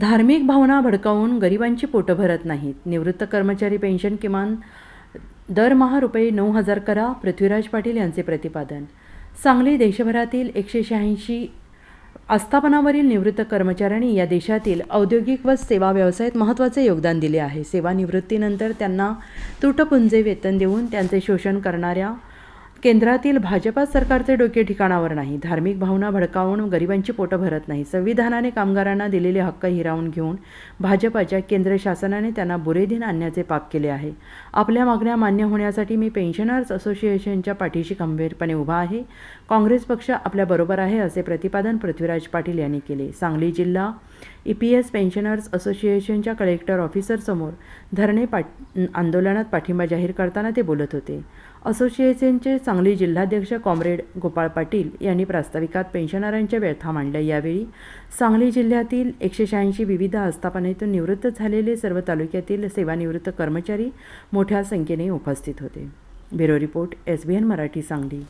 धार्मिक भावना भडकावून गरिबांची पोटं भरत नाहीत. निवृत्त कर्मचारी पेन्शन किमान दरमहा रुपये नऊ हजार करा पृथ्वीराज पाटील यांचे प्रतिपादन. सांगली देशभरातील एकशे शहाऐंशी आस्थापनावरील निवृत्त कर्मचाऱ्यांनी या देशातील औद्योगिक व सेवा व्यवसायात महत्त्वाचे योगदान दिले आहे. सेवानिवृत्तीनंतर त्यांना तुटपुंजे वेतन देऊन त्यांचे शोषण करणाऱ्या केंद्रातील भाजपा सरकारचे डोके ठिकाणावर नाही. धार्मिक भावना भडकावून गरिबांची पोटं भरत नाही. संविधानाने कामगारांना दिलेले हक्क हिरावून घेऊन भाजपाच्या केंद्र शासनाने त्यांना बुरेदिन आणण्याचे पाप केले आहे. आपल्या मागण्या मान्य होण्यासाठी मी पेन्शनर्स असोसिएशनच्या पाठीशी खंबीरपणे उभा आहे. काँग्रेस पक्ष आपल्याबरोबर आहे असे प्रतिपादन पृथ्वीराज पाटील यांनी केले. सांगली जिल्हा ई पी एस पेन्शनर्स असोसिएशनच्या कलेक्टर ऑफिसरसमोर धरणे पाट आंदोलनात पाठिंबा जाहीर करताना ते बोलत होते. असोसिएशनचे सांगली जिल्हाध्यक्ष कॉम्रेड गोपाळ पाटील यांनी प्रास्ताविकात पेन्शनरांच्या व्यथा मांडल्या. यावेळी सांगली जिल्ह्यातील एकशे शहाऐंशी विविध आस्थापनेतून निवृत्त झालेले सर्व तालुक्यातील सेवानिवृत्त कर्मचारी मोठ्या संख्येने उपस्थित होते. Bureau report S B N Marathi Sangli.